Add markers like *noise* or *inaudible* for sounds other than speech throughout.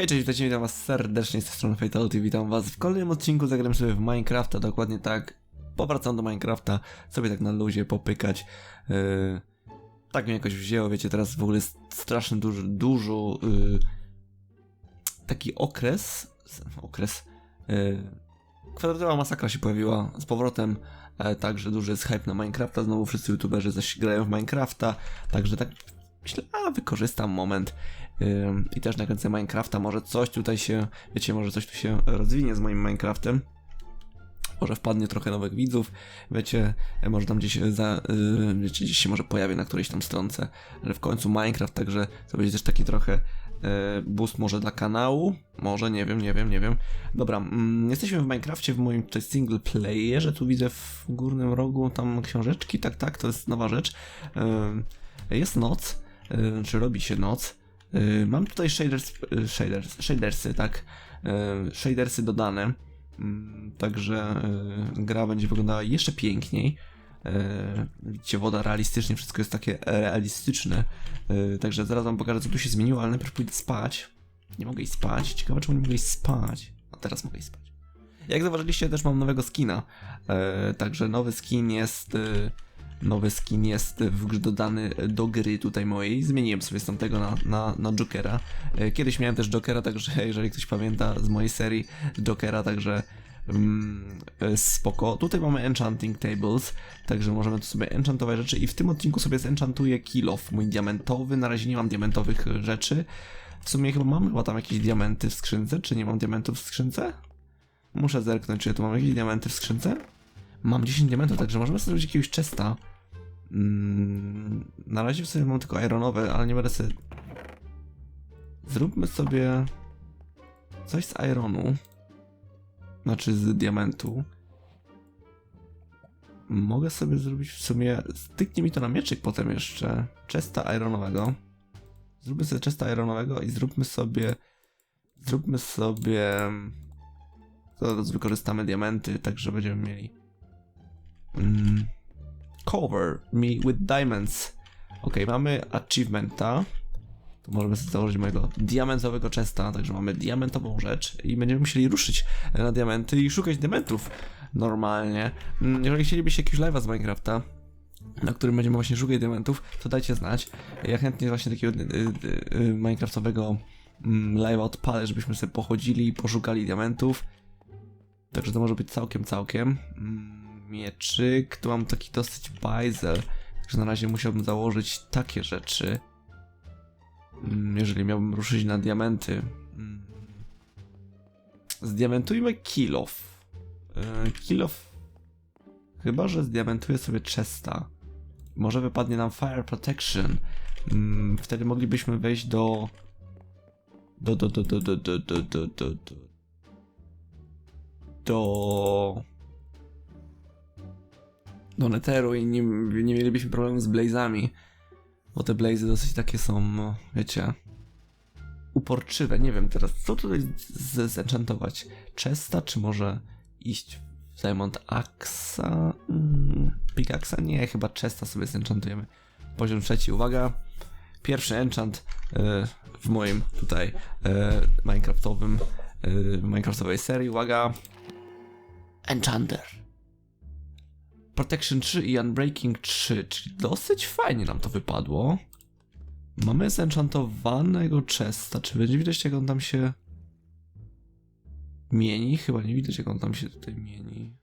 Hej, cześć, witajcie, witam was serdecznie z tej strony Fatality, witam was w kolejnym odcinku, zagram sobie w Minecrafta, dokładnie tak, powracam do Minecrafta, sobie tak na luzie popykać, yy, tak mnie jakoś wzięło, wiecie, teraz w ogóle strasznie dużo, dużo, yy, taki okres, okres, yy, kwadratowa masakra się pojawiła z powrotem, e, także duży jest hype na Minecrafta, znowu wszyscy youtuberzy zaś grają w Minecrafta, także tak myślę, a wykorzystam moment i też nakręcę Minecrafta, może coś tutaj się, wiecie, może coś tu się rozwinie z moim Minecraftem. Może wpadnie trochę nowych widzów, wiecie, e, może tam gdzieś za, yy, wiecie, gdzieś się może pojawi na którejś tam stronce, że w końcu Minecraft, także to będzie też taki trochę boost może dla kanału, może, nie wiem, nie wiem, nie wiem. Dobra, mm, jesteśmy w Minecrafcie, w moim tutaj single playerze, tu widzę w górnym rogu tam książeczki, tak, tak, to jest nowa rzecz. Jest noc, czy robi się noc. Yy, mam tutaj shaders, yy, shaders, shadersy, tak, yy, shadersy dodane, Mm, także gra będzie wyglądała jeszcze piękniej. Widzicie, woda realistycznie, wszystko jest takie realistyczne. Także zaraz wam pokażę, co tu się zmieniło, ale najpierw pójdę spać. Nie mogę iść spać. Ciekawe, czemu nie mogę iść spać. A teraz mogę iść spać. Jak zauważyliście, też mam nowego skina. Także nowy skin jest. Nowy skin jest w dodany do gry tutaj mojej. Zmieniłem sobie z tamtego na, na, na Jokera. E, Kiedyś miałem też Jokera, także *laughs* jeżeli ktoś pamięta z mojej serii Jokera, także mm, e, spoko. Tutaj mamy Enchanting Tables, także możemy tu sobie enchantować rzeczy i w tym odcinku sobie zenchantuję kill off, mój diamentowy. Na razie nie mam diamentowych e, rzeczy. W sumie chyba mam chyba tam jakieś diamenty w skrzynce, czy nie mam diamentów w skrzynce? Muszę zerknąć, czy ja tu mam jakieś diamenty w skrzynce. Mam 10 diamentów, także możemy sobie zrobić jakiegoś chesta. Mm, na razie w sobie mam tylko ironowe, ale nie będę sobie... Zróbmy sobie coś z ironu. Znaczy z diamentu. Mogę sobie zrobić w sumie... Styknie mi to na mieczyk potem jeszcze. Chesta ironowego. Zróbmy sobie chesta ironowego i zróbmy sobie... Zróbmy sobie... Zaraz wykorzystamy diamenty, tak że będziemy mieli... Mm. Cover me with diamonds. Ok, mamy achievementa. To możemy sobie założyć mojego diamentowego chesta, także mamy diamentową rzecz i będziemy musieli ruszyć na diamenty i szukać diamentów normalnie. Mm, Jeżeli chcielibyście jakiegoś live'a z Minecrafta, na którym będziemy właśnie szukać diamentów, to dajcie znać. Ja chętnie właśnie takiego y, y, y, Minecraftowego mm, live'a odpalę, żebyśmy sobie pochodzili i poszukali diamentów. Także to może być całkiem, całkiem. Mm, Mieczyk, tu mam taki dosyć bajzel, także na razie musiałbym założyć takie rzeczy. Mm, Jeżeli miałbym ruszyć na diamenty. Mm. Zdiamentujmy. Yy, Kill off. Chyba, że zdiamentuję sobie chesta. Może wypadnie nam fire protection. Mm, Wtedy moglibyśmy wejść do, do, do, do, do, do, do, do, do... Do... Do Netheru i nie, nie mielibyśmy problemu z blazami. Bo te blazy dosyć takie są, no, wiecie... Uporczywe. Nie wiem teraz, co tutaj zenchantować? Chesta, czy może iść w Diamond Axa? Mm, Pickaxa? Nie, chyba Chesta sobie zenchantujemy. Poziom trzeci, uwaga. Pierwszy enchant e, w moim tutaj e, Minecraftowym, e, Minecraftowej serii, uwaga. Enchanter. Protection 3 i Unbreaking 3, czyli dosyć fajnie nam to wypadło. Mamy zenchantowanego chesta. Czy będzie widać, jak on tam się mieni? Chyba nie widać, jak on tam się tutaj mieni.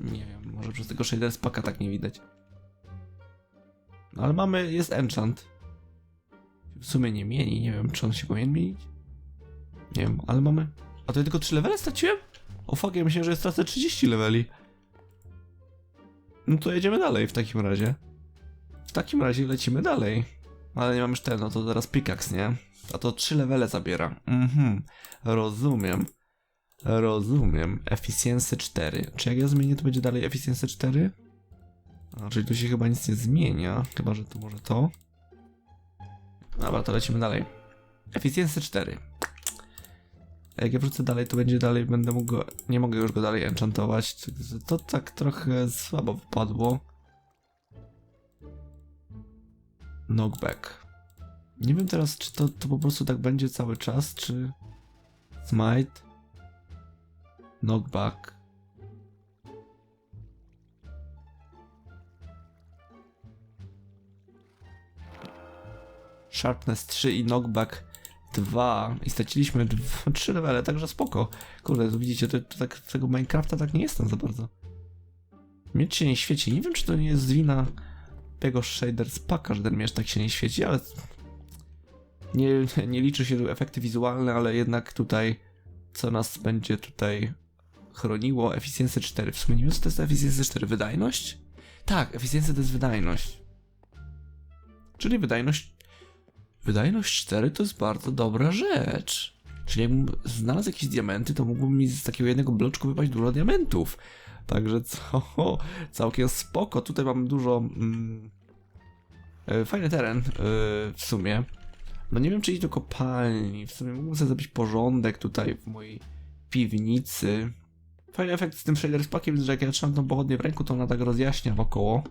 Nie wiem, może przez tego shader spaka tak nie widać. No ale mamy, jest enchant. W sumie nie mieni, nie wiem, czy on się powinien mienić. Nie wiem, ale mamy. A to ja tylko 3 levele straciłem? O fuck, ja myślałem, że stracę 30 leveli. No to jedziemy dalej w takim razie. W takim razie lecimy dalej. Ale nie mam już ten, no to teraz pickaxe, nie? A to 3 levele zabiera. Mhm, rozumiem. Rozumiem. Efficiency 4. Czy jak ja zmienię, to będzie dalej Efficiency 4? A, czyli tu się chyba nic nie zmienia. Chyba, że to może to. Dobra, to lecimy dalej. Efficiency 4. A Jak ja wrócę dalej, to będzie dalej, będę mógł go, nie mogę już go dalej enchantować. To, to tak trochę słabo wypadło. Knockback. Nie wiem teraz, czy to, to po prostu tak będzie cały czas, czy... Smite... Knockback... Sharpness 3 i Knockback 2 i straciliśmy 3 levele, także spoko. Kurde, to widzicie, to, to tak, tego Minecrafta tak nie jestem za bardzo. Miecz się nie świeci. Nie wiem, czy to nie jest wina tego shader z paka, że ten miecz tak się nie świeci, ale nie, nie liczy się tu efekty wizualne, ale jednak tutaj co nas będzie tutaj chroniło? Efficiency 4. W sumie nie wiem, co to jest Efficiency 4. Wydajność? Tak, Efficiency to jest wydajność. Czyli wydajność Wydajność 4 to jest bardzo dobra rzecz. Czyli jakbym znalazł jakieś diamenty, to mógłbym mi z takiego jednego bloczku wypaść dużo diamentów. Także co, *laughs* całkiem spoko. Tutaj mam dużo. Mm, e, fajny teren e, w sumie. No nie wiem, czy iść do kopalni. W sumie mógłbym sobie zrobić porządek tutaj w mojej piwnicy. Fajny efekt z tym shader z pakiem, że jak ja trzymam tą pochodnię w ręku, to ona tak rozjaśnia wokoło.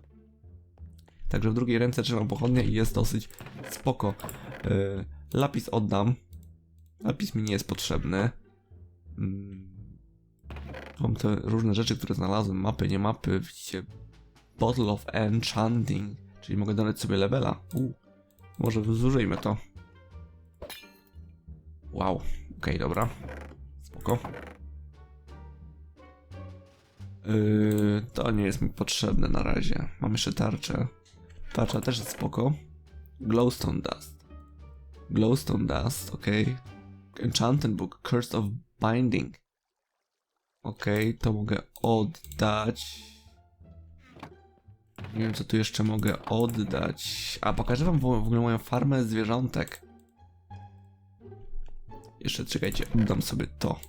Także w drugiej ręce trzymam pochodnię i jest dosyć spoko. Yy, lapis oddam. Lapis mi nie jest potrzebny. Mm. Mam te różne rzeczy, które znalazłem. Mapy, nie mapy. Widzicie. Bottle of Enchanting. Czyli mogę dodać sobie levela. U. Może zużyjmy to. Wow. Okej, okay, dobra. Spoko. Yy, to nie jest mi potrzebne na razie. Mam jeszcze tarczę. Tarcza też jest spoko. Glowstone Dust. Glowstone Dust, ok. Enchanted Book, Curse of Binding. Ok, to mogę oddać. Nie wiem, co tu jeszcze mogę oddać. A, pokażę wam w ogóle moją farmę zwierzątek. Jeszcze czekajcie, oddam sobie to.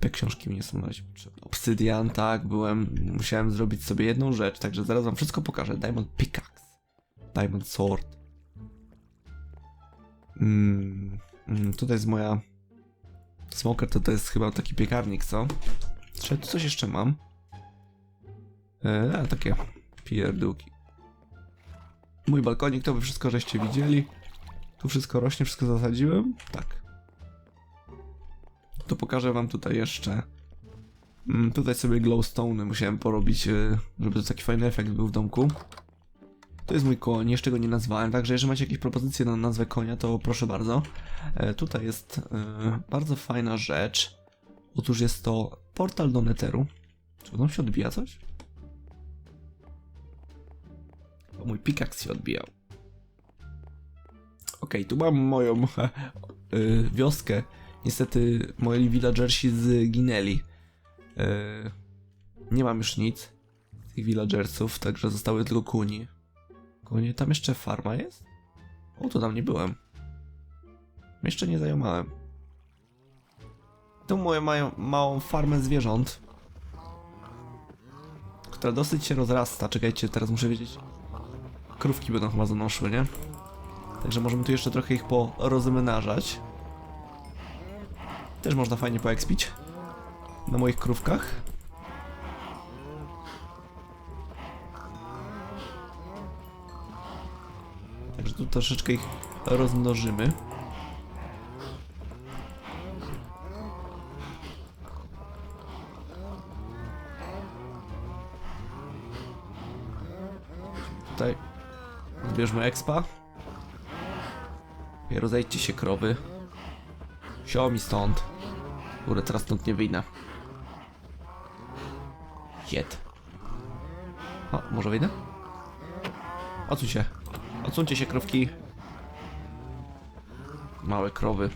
Te książki mi nie są na razie potrzebne. Obsydian, tak, byłem, musiałem zrobić sobie jedną rzecz, także zaraz wam wszystko pokażę. Diamond Pickaxe. Diamond Sword. Mm, mm, tutaj jest moja... Smoker to, to jest chyba taki piekarnik, co? Czy tu coś jeszcze mam? Eee, takie pierdółki. Mój balkonik to wy wszystko żeście widzieli. Tu wszystko rośnie, wszystko zasadziłem. Tak. To pokażę wam tutaj jeszcze. Mm, tutaj sobie glowstone musiałem porobić, e, żeby to taki fajny efekt był w domku. To jest mój koń, jeszcze go nie nazwałem, także jeżeli macie jakieś propozycje na nazwę konia, to proszę bardzo. E, tutaj jest e, bardzo fajna rzecz. Otóż jest to portal do Netheru. Czy on się odbija coś? Bo mój pikaks się odbijał. Ok, tu mam moją *laughs* e, wioskę. Niestety moi villagersi zginęli. E, nie mam już nic z tych villagersów, także zostały tylko kuni. Konie, tam jeszcze farma jest? O, to tam nie byłem. Jeszcze nie zajmowałem. Tu moje mają małą farmę zwierząt. Która dosyć się rozrasta. Czekajcie, teraz muszę wiedzieć. Krówki będą chyba za szły, nie? Także możemy tu jeszcze trochę ich porozmnażać. Też można fajnie poekspić. Na moich krówkach. Także tu troszeczkę ich rozmnożymy. Tutaj zbierzmy expa. I rozejdźcie się krowy. Sio mi stąd. Kurde, teraz stąd nie wyjdę. Jed. O, może wyjdę? Odsuń się. Odsuńcie się, krowki. Małe krowy.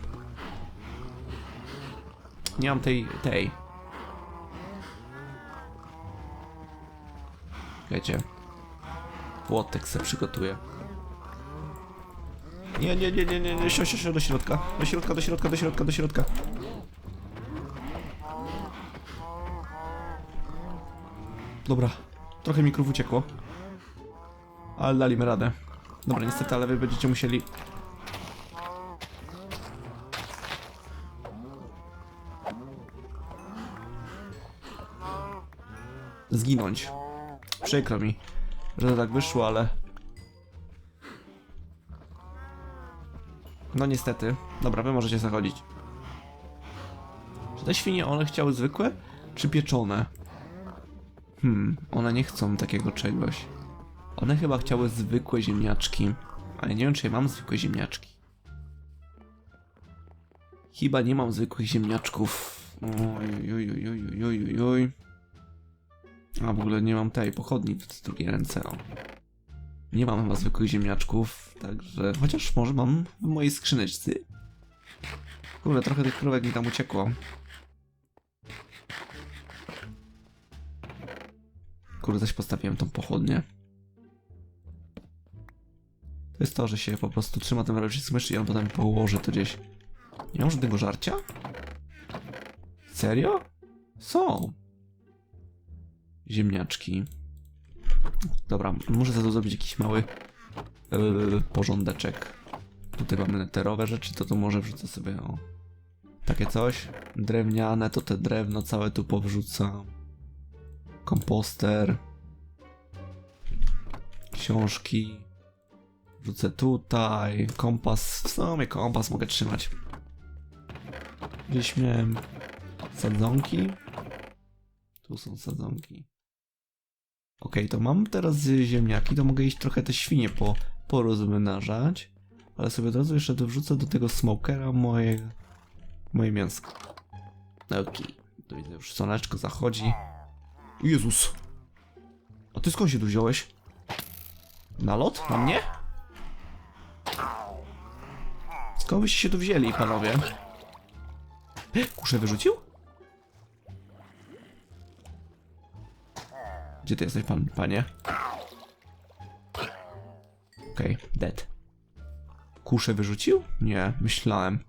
Nie mam tej... tej. Wiecie. Płotek se przygotuję. Nie, nie, nie, nie, nie, nie, sio, sio, sio, do środka. Do środka, do środka, do środka, do środka. Dobra, trochę mi krów uciekło. Ale daliśmy radę. Dobra, niestety, ale wy będziecie musieli... Zginąć. Przykro mi, że to tak wyszło, ale... No niestety. Dobra, wy możecie zachodzić. Czy te świnie, one chciały zwykłe, czy pieczone? Hmm, one nie chcą takiego czegoś. One chyba chciały zwykłe ziemniaczki. Ale nie wiem, czy ja mam zwykłe ziemniaczki. Chyba nie mam zwykłych ziemniaczków. Oj, oj, oj, oj, oj, oj. A w ogóle nie mam tej pochodni w drugiej ręce. O. Nie mam chyba zwykłych ziemniaczków, także. Chociaż może mam w mojej skrzyneczce. Kurde, trochę tych krówek mi tam uciekło. Kurde, też postawiłem tą pochodnię. To jest to, że się po prostu trzyma ten ręcznik myszy i on potem położy to gdzieś. Nie mam żadnego żarcia? Serio? Są. Ziemniaczki. Dobra, muszę za to zrobić jakiś mały yy, porządeczek. Tutaj mamy neterowe rzeczy, to tu może wrzucę sobie o takie coś. Drewniane, to te drewno całe tu powrzucam. Komposter. Książki. Wrzucę tutaj. Kompas. W sumie kompas mogę trzymać. Gdzieś miałem sadzonki. Tu są sadzonki. Okej, to mam teraz ziemniaki, to mogę iść trochę te świnie po, porozmnażać. Ale sobie od razu jeszcze wrzucę do tego smokera moje, moje mięsko. Okej, tu widzę już słoneczko zachodzi. Jezus! A ty skąd się tu wziąłeś? Na lot? Na mnie? Skąd byście się tu wzięli, panowie? Kuszę wyrzucił? Gdzie ty jesteś, pan, panie? Okej, okay, dead. Kuszę wyrzucił? Nie, myślałem.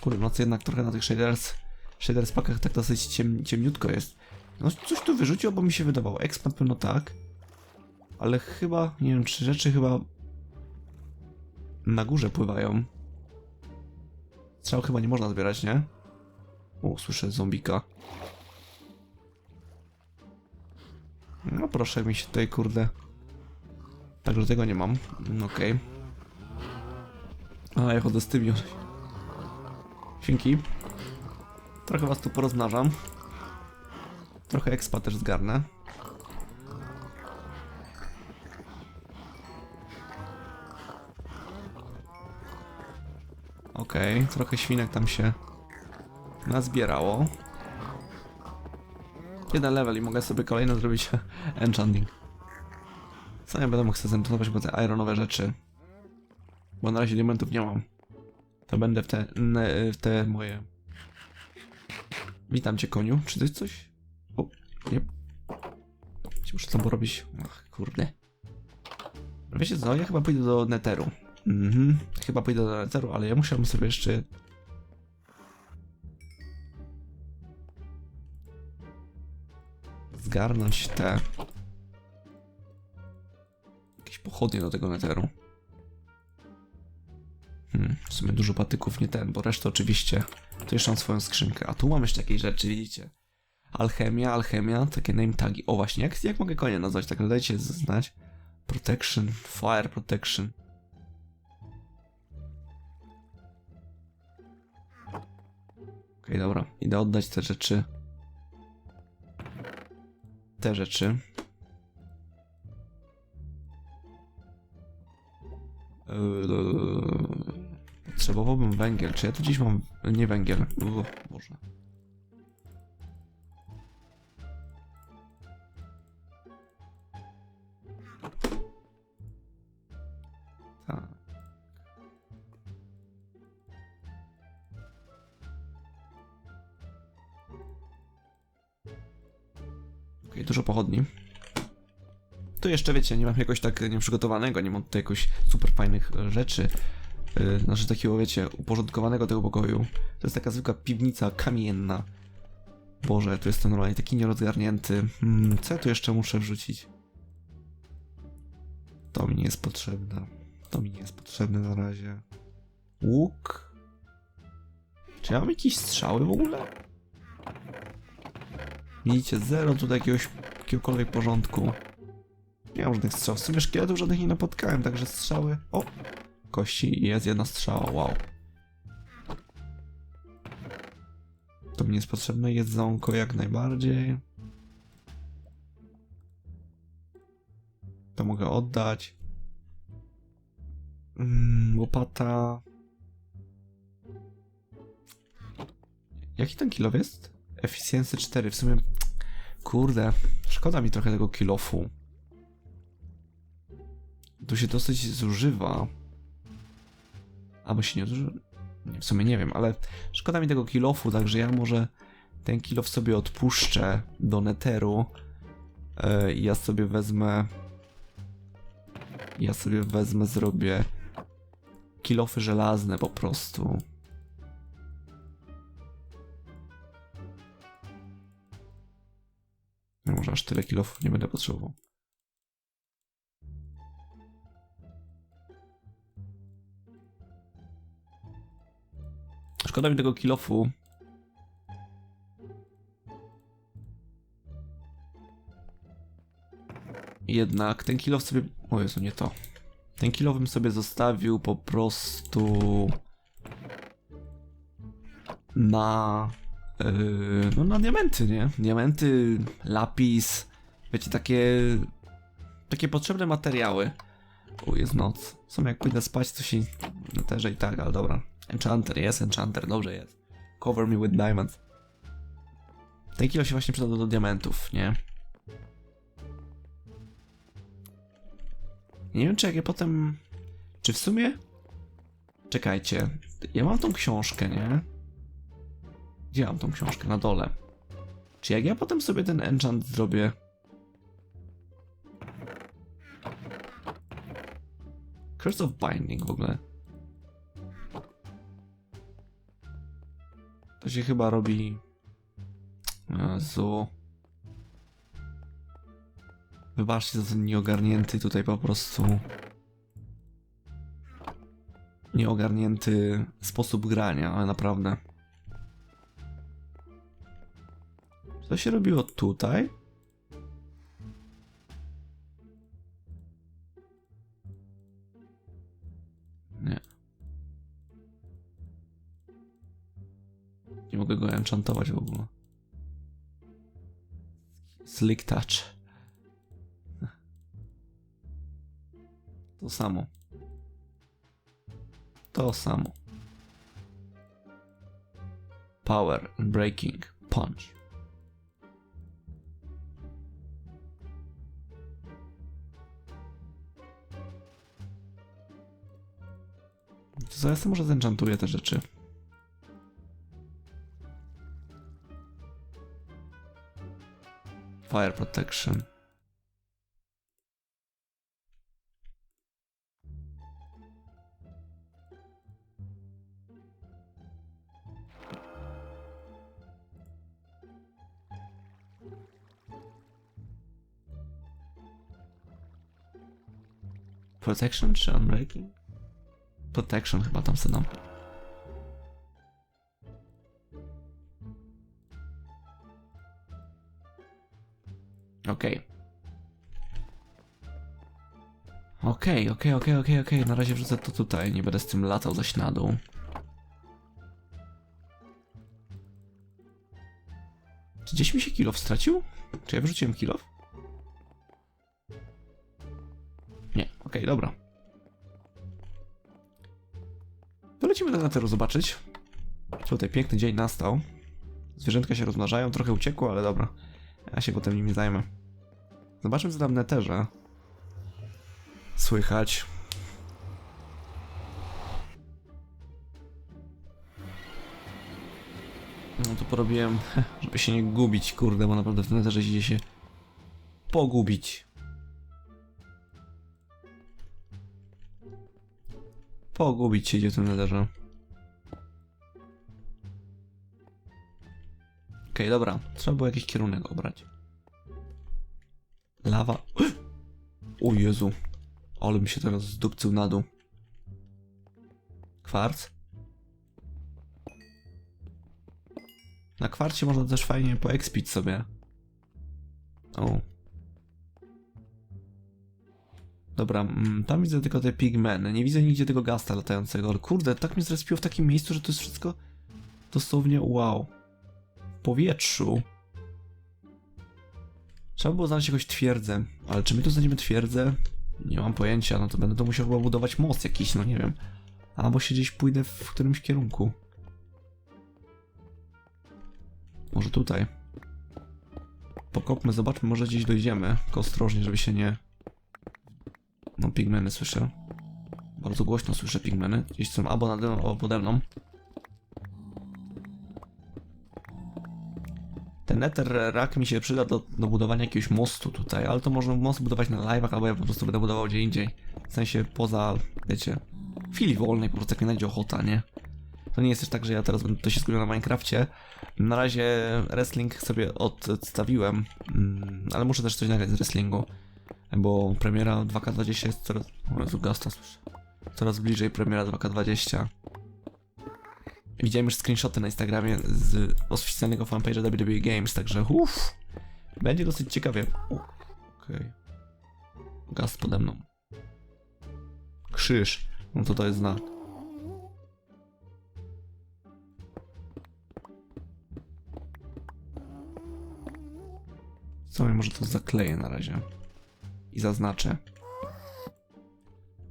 Kurde, nocy jednak trochę na tych shaders, shaders pakach tak dosyć ciem, ciemniutko jest. No coś tu wyrzucił, bo mi się wydawało. Exp na pewno tak. Ale chyba, nie wiem, czy rzeczy chyba na górze pływają. Strzał chyba nie można zbierać, nie? O, słyszę zombika. No proszę mi się tutaj, kurde. Także tego nie mam. Mm, Okej. A, ja chodzę z tymi. Dzięki. Trochę was tu porozmnażam. Trochę expa też zgarnę. Okej, trochę świnek tam się nazbierało. Jeden level i mogę sobie kolejno zrobić *laughs* enchanting. Co ja będę chcę zenchantować, bo te ironowe rzeczy. Bo na razie diamentów nie mam. To będę w te, w te moje... Witam cię koniu. Czy jest coś? O, nie. Muszę tam porobić. Ach, kurde. Wiecie co, ja chyba pójdę do neteru. Mhm, chyba pójdę do neteru, ale ja musiałbym sobie jeszcze zgarnąć te jakieś pochodnie do tego neteru. Hmm, w sumie dużo patyków nie ten, bo resztę oczywiście to jeszcze mam swoją skrzynkę. A tu mam jeszcze jakieś rzeczy, widzicie? Alchemia, alchemia, takie name tagi. O właśnie, jak, jak mogę konie nazwać? Tak dajcie znać. Protection, fire protection. Okej, dobra. Idę oddać te rzeczy. Te rzeczy. Eee, Potrzebowałbym węgiel. Czy ja tu gdzieś mam... Nie węgiel. O. Tak. Okej, dużo pochodni. Tu jeszcze wiecie, nie mam jakoś tak nieprzygotowanego, nie mam tutaj jakoś super fajnych e, rzeczy. Yy, znaczy takiego, wiecie, uporządkowanego tego pokoju. To jest taka zwykła piwnica kamienna. Boże, tu jestem normalnie taki nierozgarnięty. Hmm, co ja tu jeszcze muszę wrzucić? To mi nie jest potrzebne. To mi nie jest potrzebne na razie. Łuk? Czy ja mam jakieś strzały w ogóle? Widzicie, zero tutaj jakiegoś, jakiegokolwiek porządku. Nie mam żadnych strzał. W sumie szkieletów żadnych nie napotkałem, także strzały... O! Kości jest jedna strzała, wow. To mi jest potrzebne jedzonko jak najbardziej. To mogę oddać. Mm, łopata. Jaki ten kilof jest? Efficiency 4. W sumie. Kurde, szkoda mi trochę tego kilofu. Tu się dosyć zużywa. Albo się nie zużywa. W sumie nie wiem, ale szkoda mi tego kilofu, także ja może ten kilof sobie odpuszczę do neteru. E, i ja sobie wezmę. Ja sobie wezmę, zrobię kilofy żelazne po prostu. No może aż tyle kilofów nie będę potrzebował. Szkoda mi tego kilofu. Jednak ten kilof sobie... O Jezu, nie to. Ten kilof bym sobie zostawił po prostu... Na... Yy, no na diamenty, nie? Diamenty, lapis, wiecie, takie... Takie potrzebne materiały. O, jest noc. W sumie jak pójdę spać, to się... No też i tak, ale dobra. Enchanter, jest enchanter, dobrze jest. Cover me with diamonds. Ten kilo się właśnie przyda do, do diamentów, nie? Nie wiem, czy jak ja potem... Czy w sumie... Czekajcie. Ja mam tą książkę, nie? Gdzie mam tą książkę? Na dole. Czy jak ja potem sobie ten enchant zrobię... Curse of Binding w ogóle. To się chyba robi... Jezu... Wybaczcie za ten nieogarnięty tutaj po prostu. Nieogarnięty sposób grania, ale naprawdę. Co się robiło tutaj? Nie. Nie mogę go enchantować w ogóle. Slick touch. To samo. To samo. Power, breaking, punch. To sobie może zenchantuję te rzeczy. Fire protection. Protection czy unbreaking? Protection chyba tam dam. Okej. Okej, okej, okej, okej, okej. Na razie wrzucę to tutaj. Nie będę z tym latał zaś na dół. Czy gdzieś mi się kilof stracił? Czy ja wrzuciłem kilof? Nie, okej, dobra. Lecimy do Netheru zobaczyć. Tutaj piękny dzień nastał. Zwierzętka się rozmnażają, trochę uciekło, ale dobra. Ja się potem nimi zajmę. Zobaczmy co tam w. Słychać. No to porobiłem, *laughs* żeby się nie gubić, kurde, bo naprawdę w Netherze idzie się pogubić. Pogubić się idzie w tym Netherze. Okej, dobra. Trzeba było jakiś kierunek obrać. Lawa. *gasps* O Jezu. Ale mi się teraz zdupcył na dół. Kwarc? Na kwarcie można też fajnie poekspić sobie. O. Dobra, mm, tam widzę tylko te pigmeny. Nie widzę nigdzie tego gasta latającego. Ale kurde, tak mnie zrespiło w takim miejscu, że to jest wszystko dosłownie wow. W powietrzu. Trzeba było znaleźć jakąś twierdzę. Ale czy my tu znajdziemy twierdzę? Nie mam pojęcia. No to będę to musiał chyba budować most jakiś, no nie wiem. Albo się gdzieś pójdę w którymś kierunku. Może tutaj. Pokopmy, zobaczmy, może gdzieś dojdziemy. Tylko ostrożnie, żeby się nie... No, pigmeny słyszę. Bardzo głośno słyszę pigmeny. Gdzieś są albo nade mną, albo pode mną. Ten nether rak mi się przyda do, do budowania jakiegoś mostu tutaj, ale to można most budować na live'ach, albo ja po prostu będę budował gdzie indziej. W sensie poza, wiecie, chwili wolnej, po prostu jak mi będzie ochota, nie? To nie jest też tak, że ja teraz będę to się skupiał na Minecrafcie. Na razie wrestling sobie odstawiłem, mm, ale muszę też coś nagrać z wrestlingu, bo premiera 2K20 jest coraz... O Jezu, gasta słyszę. Coraz bliżej premiera 2K20. Widziałem już screenshoty na Instagramie z oficjalnego fanpage'a WWE Games, także uff, będzie dosyć ciekawie. Okej. Gaz pode mną. Krzyż. No to to jest znak. Co, ja może to zakleję na razie. I zaznaczę,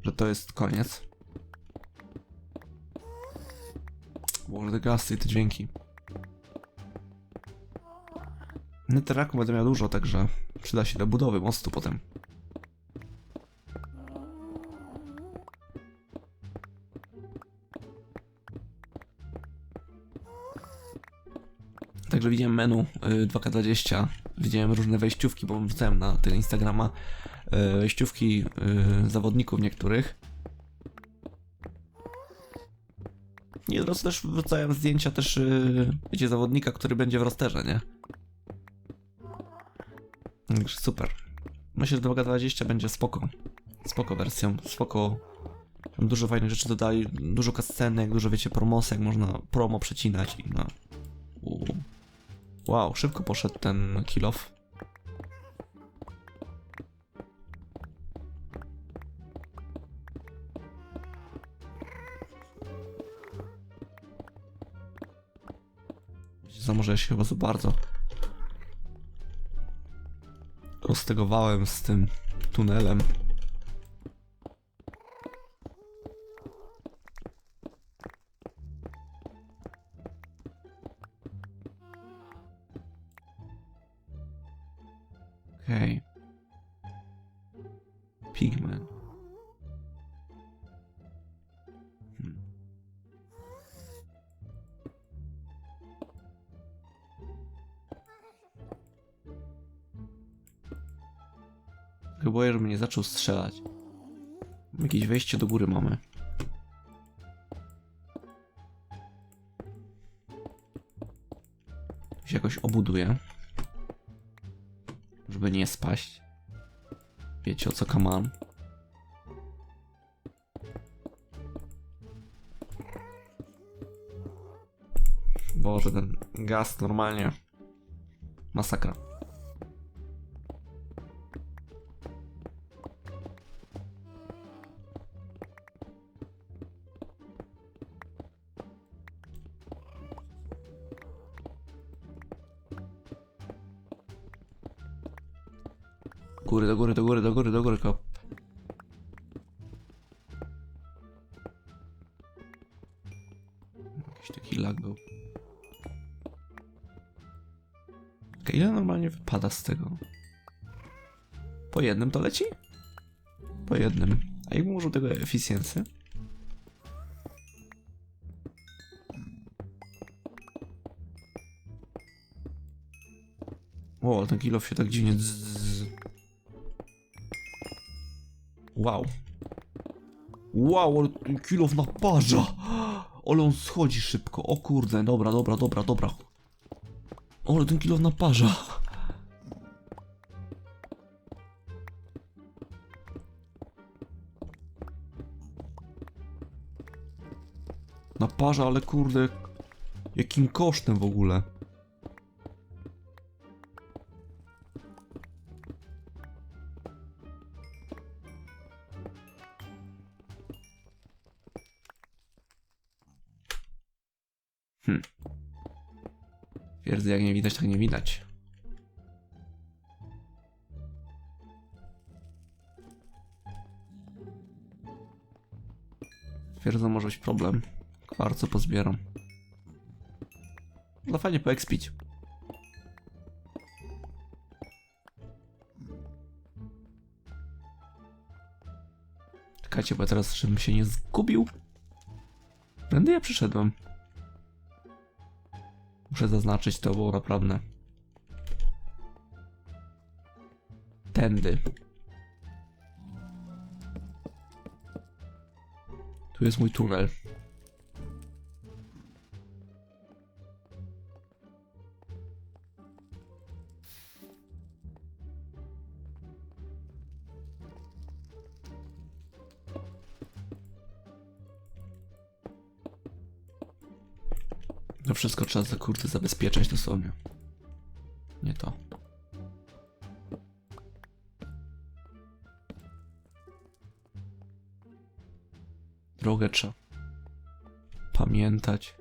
że to jest koniec. Boże, te gasy i te dźwięki. Neteraku będę miał dużo, także przyda się do budowy mostu potem. Także widziałem menu y, 2K20, widziałem różne wejściówki, bo wrzucałem na tego Instagrama y, wejściówki y, zawodników niektórych. I od razu też wrzucałem zdjęcia też, yy, wiecie, zawodnika, który będzie w rosterze, nie? Także super. Myślę, że 2K20 będzie spoko. Spoko wersją, spoko. Tam dużo fajnych rzeczy dodali, dużo kascenek, dużo, wiecie, promosek, można promo przecinać i no... Wow, szybko poszedł ten kill off. Może się chyba za bardzo roztegowałem z tym tunelem. Chyba boję, żeby nie zaczął strzelać. Jakieś wejście do góry mamy. To się jakoś obuduję. Żeby nie spaść. Wiecie o co kaman. Boże, ten gaz normalnie. Masakra. Jakiś taki lag był. Okej, ile normalnie wypada z tego? Po jednym to leci? Po jednym. A jak użył tego efficiency? O, ten kill off się tak dziwnie zzz. Wow. Wow, ale ten naparza! Ale on schodzi szybko. O kurde, dobra, dobra, dobra, dobra. Ale ten kill off naparza. Naparza, ale kurde. Jakim kosztem w ogóle? Hm. Twierdzy jak nie widać, tak nie widać. Twierdzą może być problem. Kwarco pozbieram. No fajnie poekspić. Czekajcie, bo teraz, żebym się nie zgubił. Będę ja przyszedłem. Muszę zaznaczyć to, bo naprawdę. Tędy. Tu jest mój tunel. Wszystko trzeba za kurde zabezpieczać dosłownie. Nie to. Drogę trzeba pamiętać.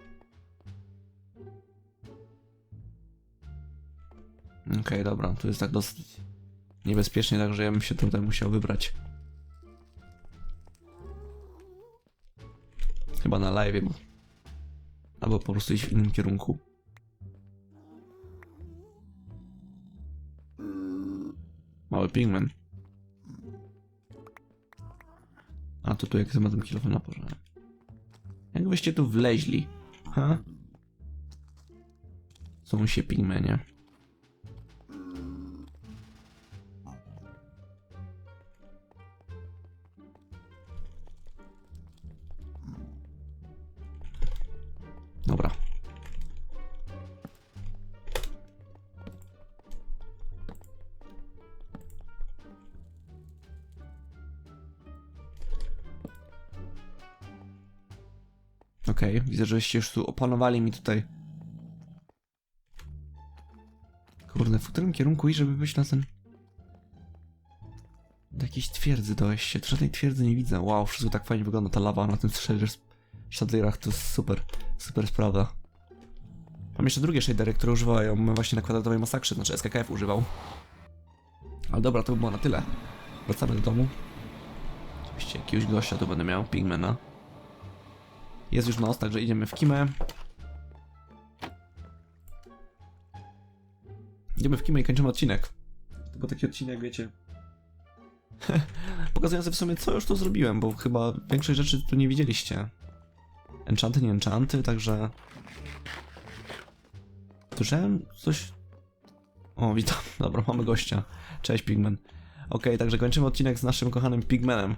Okej, dobra, tu jest tak dosyć niebezpiecznie, także ja bym się tutaj musiał wybrać. Chyba na live, bo Albo po prostu iść w innym kierunku. Mały pigmen. A to tu jak za tym kilofem na porze. Jak wyście tu wleźli? Ha? Są się pigmenie. Żeście już tu opanowali mi tutaj. Kurde, w którym kierunku iść, żeby być na ten... Do jakiejś twierdzy dojście. Żadnej twierdzy nie widzę. Wow, wszystko tak fajnie wygląda. Ta lawa na tym shaderach to jest super, super sprawa. Mam jeszcze drugie shadery, które używają właśnie na kwadratowej masakrze, znaczy SKKF używał. Ale dobra, to by było na tyle. Wracamy do domu. Oczywiście jakiegoś gościa tu będę miał, pigmena. Jest już noc, także idziemy w kimę. Idziemy w kimę i kończymy odcinek. To był taki odcinek, wiecie... *laughs* Pokazujący w sumie, co już tu zrobiłem, bo chyba większość rzeczy tu nie widzieliście. Enchanty, nie enchanty, także... Słyszałem coś... O, witam. *laughs* Dobra, mamy gościa. Cześć, Pigman. Okej, także kończymy odcinek z naszym kochanym Pigmanem.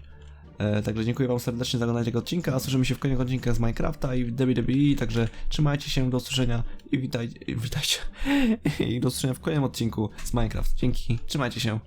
E, także dziękuję wam serdecznie za oglądanie tego odcinka, a słyszymy się w kolejnych odcinkach z Minecrafta i WWE, także trzymajcie się, do usłyszenia i witajcie, i *laughs* witajcie. I do usłyszenia w kolejnym odcinku z Minecraft. Dzięki, trzymajcie się.